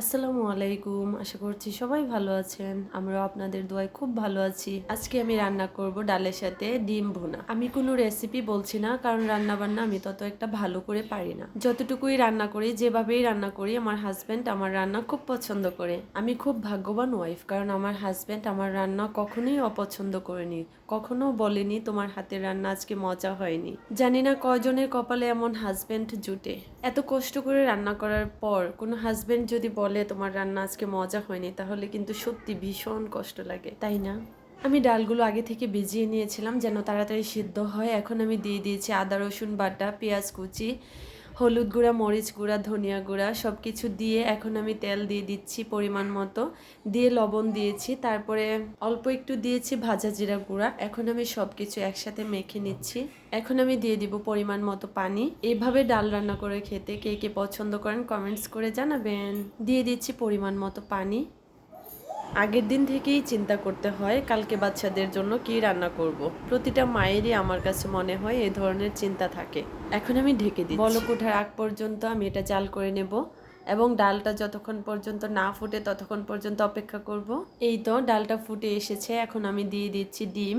আসসালামু আলাইকুম, আশা করছি সবাই ভালো আছেন। আমরা আপনাদের দোয়ায় খুব ভালো আছি। আজকে আমি রান্না করব ডালের সাথে ডিম ভুনা। আমি কোনো রেসিপি বলছি না, কারণ রান্না বান্না আমি তত একটা ভালো করে পারি না। যতটুকুই রান্না করি, যেভাবেই রান্না করি, আমার হাজব্যান্ড আমার রান্না খুব পছন্দ করে। আমি খুব ভাগ্যবান ওয়াইফ কারণ আমার হাজব্যান্ড আমার রান্না কখনোই অপছন্দ করেনি। কখনো বলেনি, তোমার হাতের রান্না আজকে মজা হয়নি। জানি না কয়জনের কপালে এমন হাজব্যান্ড জুটে। এত কষ্ট করে রান্না করার পর কোনো হাজব্যান্ড যদি বলে তোমার রান্না আজকে মজা হয়নি, তাহলে কিন্তু সত্যি ভীষণ কষ্ট লাগে, তাই না? আমি ডালগুলো আগে থেকে ভিজিয়ে নিয়েছিলাম যেন তাড়াতাড়ি সিদ্ধ হয়, এখন আমি দিয়ে দিয়েছি আদা রসুন বাটা, পেঁয়াজ কুচি হলুদ গুঁড়া, মরিচ গুঁড়া, ধনিয়া গুঁড়া সব কিছু দিয়ে এখন আমি তেল দিয়ে দিচ্ছি পরিমাণ মতো। দিয়ে লবণ দিয়েছি, তারপরে অল্প একটু দিয়েছি ভাজা জিরা গুঁড়া। এখন আমি সব কিছু একসাথে মেখে নিচ্ছি। এখন আমি দিয়ে দিব পরিমাণ মতো পানি। এভাবে ডাল রান্না করে খেতে কে কে পছন্দ করেন কমেন্টস করে জানাবেন। দিয়ে দিচ্ছি পরিমাণ মতো পানি। আগের দিন থেকেই চিন্তা করতে হয়, কালকে বাচ্চাদের জন্য কি রান্না করব। প্রতিটা মায়েরই আমার কাছে মনে হয় এই ধরনের চিন্তা থাকে। এখন আমি ঢেকে দিই বলক ওঠার আগ পর্যন্ত আমি এটা চাল করে নেব এবং ডালটা যতক্ষণ পর্যন্ত না ফুটে ততক্ষণ পর্যন্ত অপেক্ষা করব। এই তো ডালটা ফুটে এসেছে, এখন আমি দিয়ে দিচ্ছি ডিম।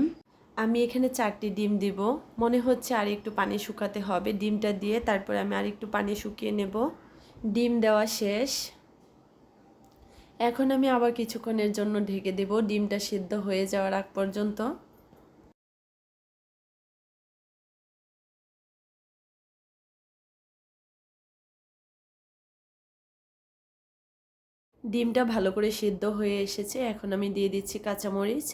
আমি এখানে চারটি ডিম দিব। মনে হচ্ছে আর একটু পানি শুকাতে হবে। ডিমটা দিয়ে তারপর আমি আর একটু পানি শুকিয়ে নেব। ডিম দেওয়া শেষ। এখন আমি আবার কিছুক্ষণের জন্য ঢেকে দেব। ডিমটা সিদ্ধ হয়ে যাওয়ার আগ পর্যন্ত। ডিমটা ভালো করে সিদ্ধ হয়ে এসেছে। এখন আমি দিয়ে দিচ্ছি কাঁচামরিচ।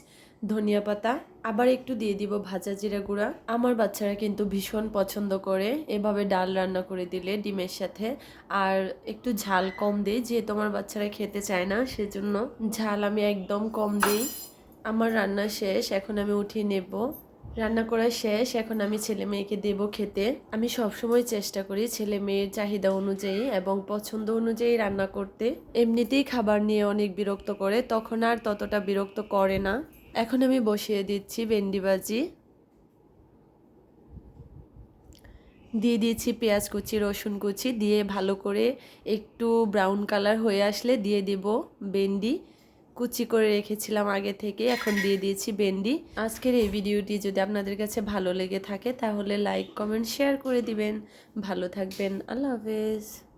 ধনিয়া পাতা, আবার একটু দিয়ে দিব ভাজা জিরা গুঁড়া। আমার বাচ্চারা কিন্তু ভীষণ পছন্দ করে এভাবে ডাল রান্না করে দিলে ডিমের সাথে। আর একটু ঝাল কম দিই যে তোমার বাচ্চারা খেতে চায় না, সেজন্য ঝাল আমি একদম কম দিই। আমার রান্না শেষ, এখন আমি উঠিয়ে নেব। রান্না করা শেষ, এখন আমি ছেলে মেয়েকে দেব খেতে। আমি সবসময় চেষ্টা করি ছেলে মেয়ের চাহিদা অনুযায়ী এবং পছন্দ অনুযায়ী রান্না করতে। এমনিতেই খাবার নিয়ে অনেক বিরক্ত করে, তখন আর ততটা বিরক্ত করে না। এখন আমি বসিয়ে দিচ্ছি ভেন্ডি ভাজি। দিয়ে দিয়েছি পেঁয়াজ কুচি, রসুন কুচি, দিয়ে ভালো করে একটু ব্রাউন কালার হয়ে আসলে দিয়ে দেব ভেন্ডি। কুচি করে রেখেছিলাম আগে থেকে, এখন দিয়ে দিয়েছি ভেন্ডি। আজকের এই ভিডিওটি যদি আপনাদের কাছে ভালো লেগে থাকে, তাহলে লাইক, কমেন্ট, শেয়ার করে দিবেন। ভালো থাকবেন, আল্লাহ হাফেজ।